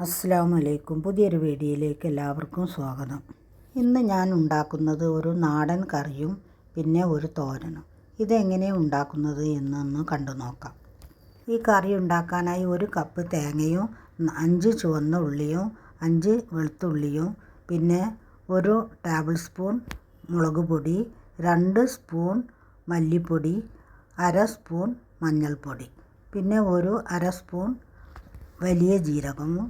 അസ്സാം വലൈക്കും പുതിയൊരു വീഡിയോയിലേക്ക് എല്ലാവർക്കും സ്വാഗതം. ഇന്ന് ഞാൻ ഉണ്ടാക്കുന്നത് ഒരു നാടൻ കറിയും പിന്നെ ഒരു തോരനും. ഇതെങ്ങനെയാണ് ഉണ്ടാക്കുന്നത് എന്നൊന്ന് കണ്ടു നോക്കാം. ഈ കറി ഉണ്ടാക്കാനായി ഒരു കപ്പ് തേങ്ങയും അഞ്ച് ചുവന്ന ഉള്ളിയും അഞ്ച് വെളുത്തുള്ളിയും പിന്നെ ഒരു ടേബിൾ സ്പൂൺ മുളക് പൊടി രണ്ട് സ്പൂൺ മല്ലിപ്പൊടി അര സ്പൂൺ മഞ്ഞൾപ്പൊടി പിന്നെ ഒരു അര സ്പൂൺ വലിയ ജീരകവും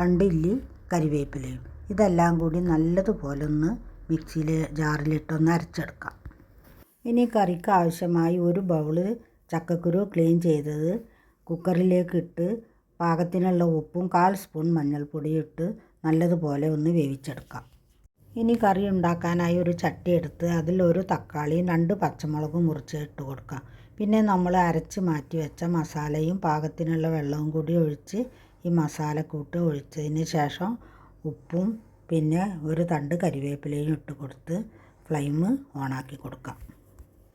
രണ്ട് ഇല്ലി കരിവേപ്പിലയും. ഇതെല്ലാം കൂടി നല്ലതുപോലെ ഒന്ന് മിക്സിയിൽ ജാറിലിട്ടൊന്ന് അരച്ചെടുക്കാം. ഇനി കറിക്ക് ആവശ്യമായി ഒരു ബൗൾ ചക്കക്കുരു ക്ലീൻ ചെയ്തത് കുക്കറിലേക്ക് ഇട്ട് പാകത്തിനുള്ള ഉപ്പും കാൽ സ്പൂൺ മഞ്ഞൾപ്പൊടിയും ഇട്ട് നല്ലതുപോലെ ഒന്ന് വേവിച്ചെടുക്കാം. ഇനി കറി ഉണ്ടാക്കാനായി ഒരു ചട്ടി എടുത്ത് അതിൽ ഒരു തക്കാളിയും രണ്ട് പച്ചമുളകും മുറിച്ച് ഇട്ട് കൊടുക്കാം. പിന്നെ നമ്മൾ അരച്ച് മാറ്റി വെച്ച മസാലയും പാകത്തിനുള്ള വെള്ളവും കൂടി ഒഴിച്ച് ഈ മസാലക്കൂട്ട് ഒഴിച്ചതിന് ശേഷം ഉപ്പും പിന്നെ ഒരു തണ്ട് കരിവേപ്പിലയും ഇട്ട് കൊടുത്ത് ഫ്ലെയിം ഓണാക്കി കൊടുക്കാം.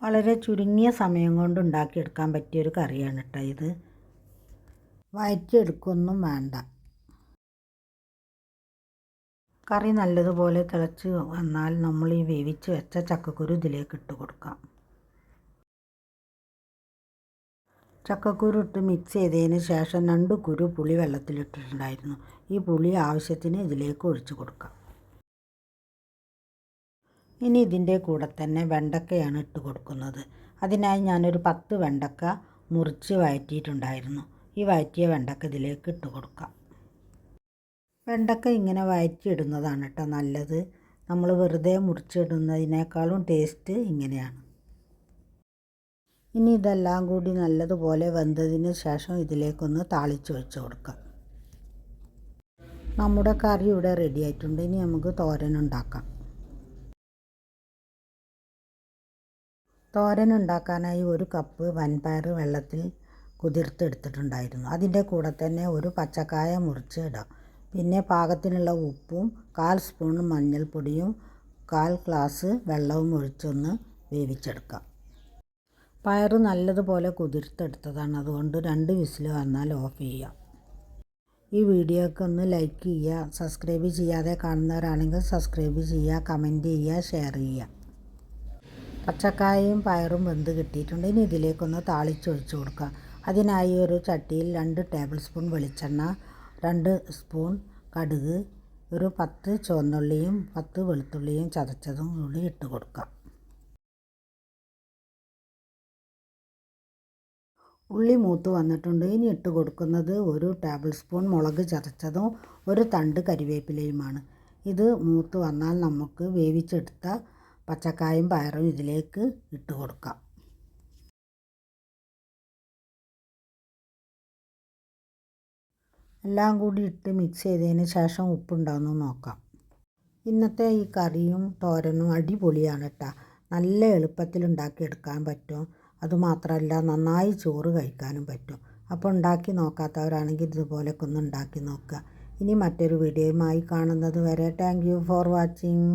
വളരെ ചുരുങ്ങിയ സമയം കൊണ്ട് ഉണ്ടാക്കിയെടുക്കാൻ പറ്റിയൊരു കറിയാണ് കേട്ടോ ഇത്. വയറ്റിയെടുക്കൊന്നും വേണ്ട. കറി നല്ലതുപോലെ തിളച്ച് വന്നാൽ നമ്മൾ ഈ വേവിച്ച് വെച്ച ചക്കക്കുരു ഇതിലേക്ക് ഇട്ട് കൊടുക്കാം. ചക്കക്കുരു ഇട്ട് മിക്സ് ചെയ്തതിന് ശേഷം രണ്ട് കുരു പുളി വെള്ളത്തിലിട്ടിട്ടുണ്ടായിരുന്നു. ഈ പുളി ആവശ്യത്തിന് ഇതിലേക്ക് ഒഴിച്ചു കൊടുക്കാം. ഇനി ഇതിന്റെ കൂടെ തന്നെ വെണ്ടക്കയാണ് ഇട്ട് കൊടുക്കുന്നത്. അതിനായി ഞാനൊരു പത്ത് വെണ്ടക്ക മുറിച്ച് വഴറ്റിയിട്ടുണ്ടായിരുന്നു. ഈ വഴറ്റിയ വെണ്ടക്ക ഇതിലേക്ക് ഇട്ട് കൊടുക്കാം. വെണ്ടക്ക ഇങ്ങനെ വഴറ്റിയിടുന്നതാണ് കേട്ടോ നല്ലത്. നമ്മൾ വെറുതെ മുറിച്ചിടുന്നതിനേക്കാളും ടേസ്റ്റ് ഇങ്ങനെയാണ്. ഇനി ഇതെല്ലാം കൂടി നല്ലതുപോലെ വെന്തതിന് ശേഷം ഇതിലേക്കൊന്ന് താളിച്ച് വെച്ച് കൊടുക്കാം. നമ്മുടെ കറി ഇവിടെ റെഡി ആയിട്ടുണ്ട്. ഇനി നമുക്ക് തോരൻ ഉണ്ടാക്കാം. തോരൻ ഉണ്ടാക്കാനായി ഒരു കപ്പ് വൻപയർ വെള്ളത്തിൽ കുതിർത്തെടുത്തിട്ടുണ്ടായിരുന്നു. അതിന്റെ കൂടെ തന്നെ ഒരു പച്ചക്കായ മുറിച്ച് ഇടാം. പിന്നെ പാകത്തിനുള്ള ഉപ്പും കാൽ സ്പൂൺ മഞ്ഞൾപ്പൊടിയും കാൽ ഗ്ലാസ് വെള്ളവും ഒഴിച്ചൊന്ന് വേവിച്ചെടുക്കാം. പയർ നല്ലതുപോലെ കുതിർത്തെടുത്തതാണ്. അതുകൊണ്ട് രണ്ട് വിസിൽ വന്നാൽ ഓഫ് ചെയ്യാം. ഈ വീഡിയോക്ക് ഒന്ന് ലൈക്ക് ചെയ്യുക സബ്സ്ക്രൈബ് ചെയ്യാതെ കാണുന്നവരാണെങ്കിൽ സബ്സ്ക്രൈബ് ചെയ്യുക കമന്റ് ചെയ്യുക ഷെയർ ചെയ്യുക. പച്ചക്കായയും പയറും വെന്ത് കിട്ടിയിട്ടുണ്ട്. ഇനി ഇതിലേക്കൊന്ന് താളിച്ചൊഴിച്ച് കൊടുക്കുക. അതിനായി ഒരു ചട്ടിയിൽ രണ്ട് ടേബിൾ സ്പൂൺ വെളിച്ചെണ്ണ രണ്ട് സ്പൂൺ കടുക് ഒരു പത്ത് ചുവന്നുള്ളിയും പത്ത് വെളുത്തുള്ളിയും ചതച്ചതും കൂടി ഇട്ട് കൊടുക്കാം ഉള്ളി മൂത്ത് വന്നിട്ടുണ്ട്. ഇനി ഇട്ട് കൊടുക്കുന്നത് ഒരു ടേബിൾ സ്പൂൺ മുളക് ചതച്ചതും ഒരു തണ്ട് കരിവേപ്പിലയുമാണ്. ഇത് മൂത്ത് വന്നാൽ നമുക്ക് വേവിച്ചെടുത്ത പച്ചക്കായും പയറും ഇതിലേക്ക് ഇട്ട് കൊടുക്കാം. എല്ലാം കൂടി ഇട്ട് മിക്സ് ചെയ്തതിന് ശേഷം ഉപ്പുണ്ടാവുന്നു നോക്കാം. ഇന്നത്തെ ഈ കറിയും തോരനും അടിപൊളിയാണ് കേട്ടോ നല്ല എളുപ്പത്തിൽ ഉണ്ടാക്കിയെടുക്കാൻ പറ്റും. അതുമാത്രമല്ല നന്നായി ചോറ് കഴിക്കാനും പറ്റും. അപ്പോൾ ഉണ്ടാക്കി നോക്കാത്തവരാണെങ്കിൽ ഇതുപോലൊക്കെ ഒന്ന് ഉണ്ടാക്കി നോക്കുക. ഇനി മറ്റൊരു വീഡിയോയുമായി കാണുന്നത് വരെ താങ്ക് യു ഫോർ വാച്ചിങ്